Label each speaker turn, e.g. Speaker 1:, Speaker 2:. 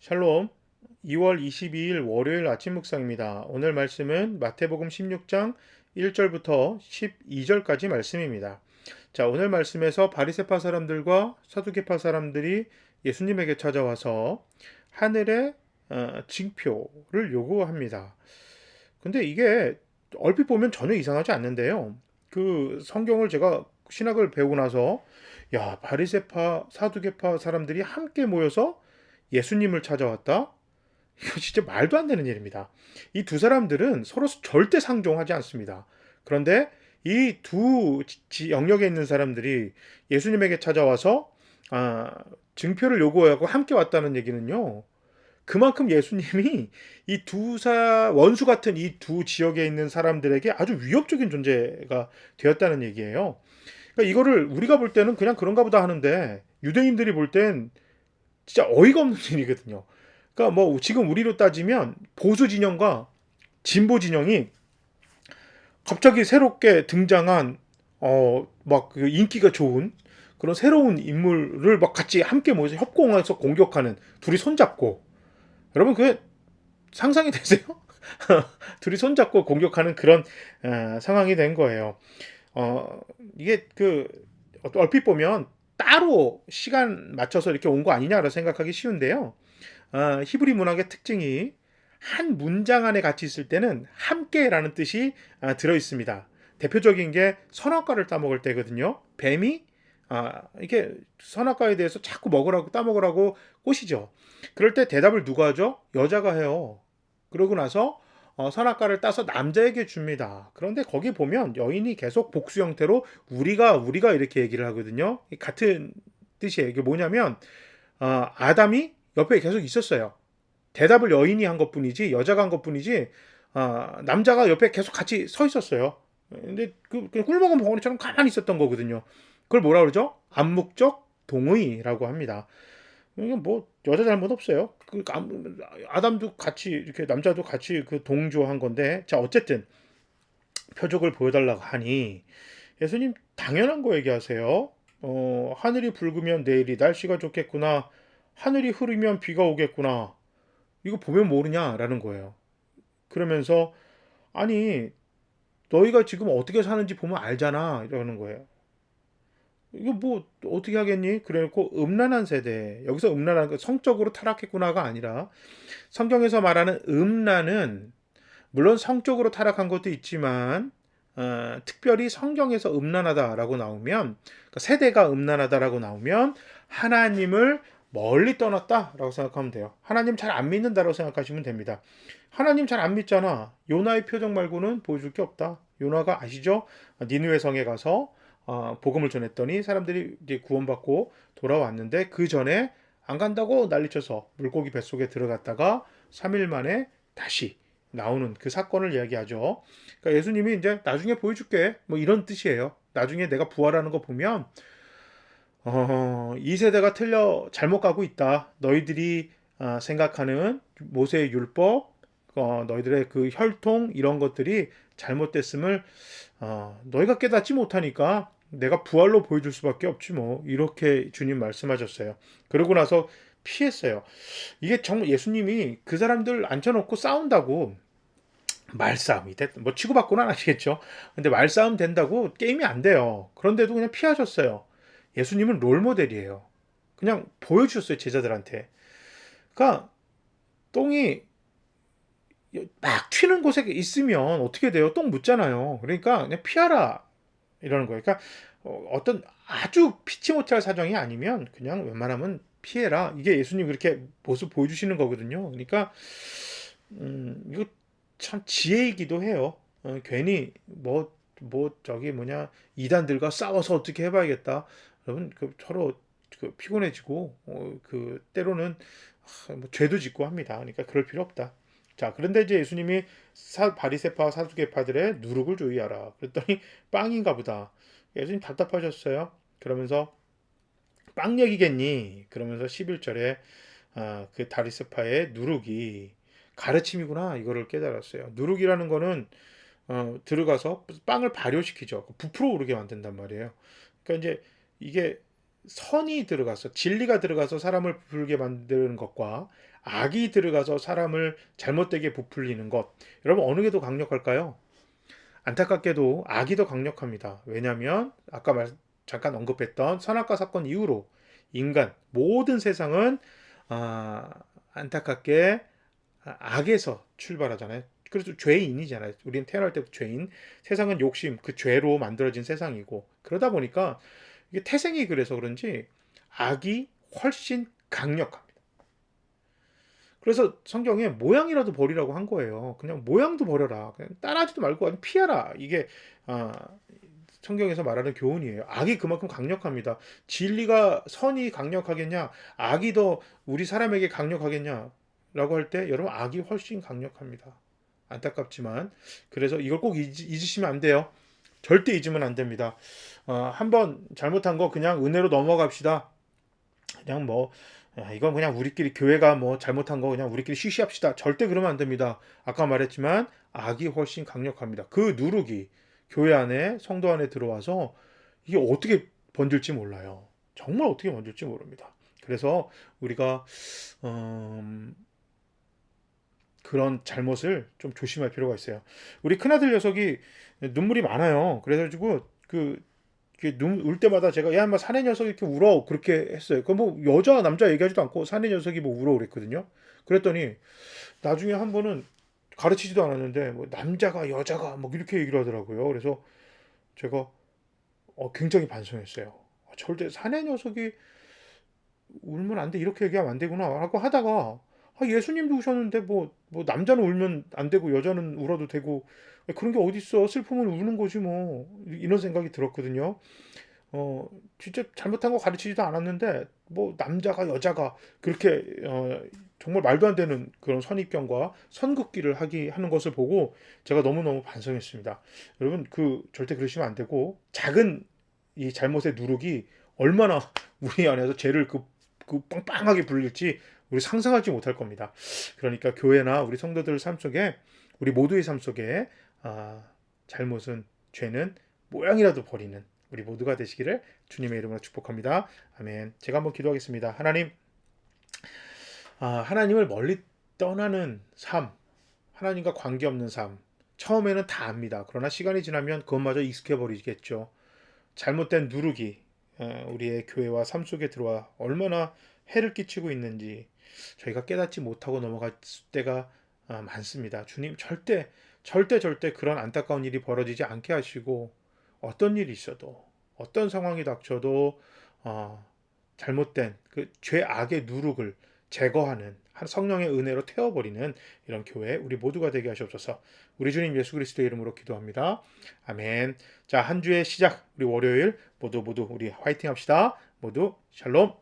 Speaker 1: 샬롬 2월 22일 월요일 아침 묵상입니다. 오늘 말씀은 마태복음 16장 1절부터 12절까지 말씀입니다. 자, 오늘 말씀에서 바리새파 사람들과 사두개파 사람들이 예수님에게 찾아와서 하늘의 어, 징표를 요구합니다. 근데 이게 얼핏 보면 전혀 이상하지 않는데요. 그 성경을 제가 신학을 배우고 나서 야, 바리새파, 사두개파 사람들이 함께 모여서 예수님을 찾아왔다? 이거 진짜 말도 안 되는 일입니다. 이 두 사람들은 서로 절대 상종하지 않습니다. 그런데 이 두 영역에 있는 사람들이 예수님에게 찾아와서 아, 증표를 요구하고 함께 왔다는 얘기는요. 그만큼 예수님이 이 두 사 원수 같은 이 두 지역에 있는 사람들에게 아주 위협적인 존재가 되었다는 얘기예요. 그러니까 이거를 우리가 볼 때는 그냥 그런가 보다 하는데 유대인들이 볼땐 진짜 어이가 없는 일이거든요. 그러니까 뭐 지금 우리로 따지면 보수 진영과 진보 진영이 갑자기 새롭게 등장한 어 막 그 인기가 좋은 그런 새로운 인물을 막 같이 함께 모여서 협공해서 공격하는 둘이 손잡고 여러분 그 상상이 되세요? 둘이 손잡고 공격하는 그런 어, 상황이 된 거예요. 어, 이게 그 얼핏 보면 따로 시간 맞춰서 이렇게 온 거 아니냐라고 생각하기 쉬운데요. 어, 히브리 문학의 특징이 한 문장 안에 같이 있을 때는 함께라는 뜻이 어, 들어 있습니다. 대표적인 게 선악과를 따먹을 때거든요. 뱀이 아, 이게 선악과에 대해서 자꾸 먹으라고 따먹으라고 꼬시죠. 그럴 때 대답을 누가 하죠? 여자가 해요. 그러고 나서 어, 선악과를 따서 남자에게 줍니다. 그런데 거기 보면 여인이 계속 복수 형태로 우리가 우리가 이렇게 얘기를 하거든요. 같은 뜻이에요. 이게 뭐냐면 어, 아담이 옆에 계속 있었어요. 대답을 여인이 한 것뿐이지 여자가 한 것뿐이지 어, 남자가 옆에 계속 같이 서 있었어요. 근데 그, 꿀먹은 벙어리처럼 가만히 있었던 거거든요. 그걸 뭐라 그러죠? 암묵적 동의라고 합니다. 이건 뭐 여자 잘못 없어요. 그 아담도 같이 이렇게 남자도 같이 그 동조한 건데 자 어쨌든 표적을 보여달라고 하니 예수님 당연한 거 얘기하세요. 어 하늘이 붉으면 내일이 날씨가 좋겠구나. 하늘이 흐르면 비가 오겠구나. 이거 보면 모르냐라는 거예요. 그러면서 아니 너희가 지금 어떻게 사는지 보면 알잖아 이러는 거예요. 이거 뭐 어떻게 하겠니? 그래놓고 음란한 세대 여기서 음란한 성적으로 타락했구나가 아니라 성경에서 말하는 음란은 물론 성적으로 타락한 것도 있지만 어, 특별히 성경에서 음란하다라고 나오면 그러니까 세대가 음란하다라고 나오면 하나님을 멀리 떠났다라고 생각하면 돼요. 하나님 잘 안 믿는다라고 생각하시면 됩니다. 하나님 잘 안 믿잖아. 요나의 표정 말고는 보여줄 게 없다. 요나가 아시죠? 니누의 성에 가서 어, 복음을 전했더니 사람들이 이제 구원받고 돌아왔는데 그 전에 안 간다고 난리쳐서 물고기 뱃속에 들어갔다가 3일 만에 다시 나오는 그 사건을 이야기하죠. 그러니까 예수님이 이제 나중에 보여줄게 뭐 이런 뜻이에요. 나중에 내가 부활하는 거 보면 어, 이 세대가 틀려 잘못 가고 있다. 너희들이 어, 생각하는 모세의 율법, 어, 너희들의 그 혈통 이런 것들이 잘못됐음을 어, 너희가 깨닫지 못하니까 내가 부활로 보여줄 수밖에 없지 뭐 이렇게 주님 말씀하셨어요. 그러고 나서 피했어요. 이게 정말 예수님이 그 사람들 앉혀놓고 싸운다고 말싸움이 됐뭐 치고받고는 아시겠죠. 근데 말싸움 된다고 게임이 안 돼요. 그런데도 그냥 피하셨어요. 예수님은 롤 모델이에요. 그냥 보여주셨어요 제자들한테. 그러니까 똥이 막 튀는 곳에 있으면 어떻게 돼요? 똥 묻잖아요. 그러니까 그냥 피하라 이러는 거예요. 그러니까 어, 어떤 아주 피치 못할 사정이 아니면 그냥 웬만하면 피해라. 이게 예수님 그렇게 모습 보여주시는 거거든요. 그러니까 음, 이거 참 지혜이기도 해요. 어, 괜히 뭐뭐 뭐 저기 뭐냐 이단들과 싸워서 어떻게 해봐야겠다. 그러분그 서로 그 피곤해지고 어, 그 때로는 아, 뭐 죄도 짓고 합니다. 그러니까 그럴 필요 없다. 자, 그런데 이제 예수님이 사, 바리세파 사두개파들의 누룩을 주의하라. 그랬더니 빵인가 보다. 예수님 답답하셨어요. 그러면서 빵 얘기겠니? 그러면서 11절에 아, 그다리세파의 누룩이 가르침이구나 이거를 깨달았어요. 누룩이라는 거는 어, 들어가서 빵을 발효시키죠. 그 부풀어 오르게 만든단 말이에요. 그러니까 이제 이게 선이 들어가서 진리가 들어가서 사람을 부풀게 만드는 것과 악이 들어가서 사람을 잘못되게 부풀리는 것. 여러분 어느 게 더 강력할까요? 안타깝게도 악이 더 강력합니다. 왜냐하면 아까 말, 잠깐 언급했던 선악과 사건 이후로 인간 모든 세상은 아, 안타깝게 악에서 출발하잖아요. 그래서 죄인이잖아요. 우리는 태어날 때부터 죄인. 세상은 욕심, 그 죄로 만들어진 세상이고 그러다 보니까 이게 태생이 그래서 그런지 악이 훨씬 강력합니다. 그래서 성경에 모양이라도 버리라고 한 거예요. 그냥 모양도 버려라. 그냥 따라하지도 말고 아니 피하라. 이게 아, 성경에서 말하는 교훈이에요. 악이 그만큼 강력합니다. 진리가 선이 강력하겠냐? 악이 더 우리 사람에게 강력하겠냐? 라고 할 때 여러분 악이 훨씬 강력합니다. 안타깝지만 그래서 이걸 꼭 잊, 잊으시면 안 돼요. 절대 잊으면 안 됩니다. 어, 한번 잘못한 거 그냥 은혜로 넘어갑시다. 그냥 뭐 이건 그냥 우리끼리 교회가 뭐 잘못한 거 그냥 우리끼리 쉬쉬합시다. 절대 그러면 안 됩니다. 아까 말했지만 악이 훨씬 강력합니다. 그 누룩이 교회 안에 성도 안에 들어와서 이게 어떻게 번질지 몰라요. 정말 어떻게 번질지 모릅니다. 그래서 우리가 음, 그런 잘못을 좀 조심할 필요가 있어요. 우리 큰아들 녀석이 눈물이 많아요. 그래가지고 그 눈울 때마다 제가 야, 막 뭐 사내 녀석 이렇게 울어 그렇게 했어요. 그 뭐 여자 남자 얘기하지도 않고 사내 녀석이 뭐 울어 그랬거든요. 그랬더니 나중에 한 번은 가르치지도 않았는데 뭐 남자가 여자가 뭐 이렇게 얘기를 하더라고요. 그래서 제가 어, 굉장히 반성했어요. 아, 절대 사내 녀석이 울면 안 돼 이렇게 얘기하면 안 되구나 라고 하다가 아, 예수님도 우셨는데 뭐, 뭐 남자는 울면 안 되고 여자는 울어도 되고 그런 게 어딨어 슬픔은 우는 거지 뭐 이런 생각이 들었거든요. 어 진짜 잘못한 거 가르치지도 않았는데 뭐 남자가 여자가 그렇게 어, 정말 말도 안 되는 그런 선입견과 선긋기를 하기 하는 것을 보고 제가 너무 너무 반성했습니다. 여러분 그 절대 그러시면 안 되고 작은 이 잘못의 누룩이 얼마나 우리 안에서 죄를 그그 빵빵하게 불릴지 우리 상상하지 못할 겁니다. 그러니까 교회나 우리 성도들 삶 속에 우리 모두의 삶 속에 아, 잘못은 죄는 모양이라도 버리는 우리 모두가 되시기를 주님의 이름으로 축복합니다. 아멘. 제가 한번 기도하겠습니다. 하나님, 아, 하나님을 멀리 떠나는 삶, 하나님과 관계없는 삶, 처음에는 다 압니다. 그러나 시간이 지나면 그것마저 익숙해 버리겠죠. 잘못된 누르기, 어, 우리의 교회와 삶 속에 들어와 얼마나 해를 끼치고 있는지 저희가 깨닫지 못하고 넘어갈 때가 어, 많습니다. 주님 절대 절대 절대 그런 안타까운 일이 벌어지지 않게 하시고 어떤 일이 있어도 어떤 상황이 닥쳐도 어, 잘못된 그 죄악의 누룩을 제거하는 한 성령의 은혜로 태워버리는 이런 교회 우리 모두가 되게 하시옵소서. 우리 주님 예수 그리스도의 이름으로 기도합니다. 아멘. 자, 한 주의 시작 우리 월요일 모두 모두 우리 화이팅 합시다. 모두 샬롬.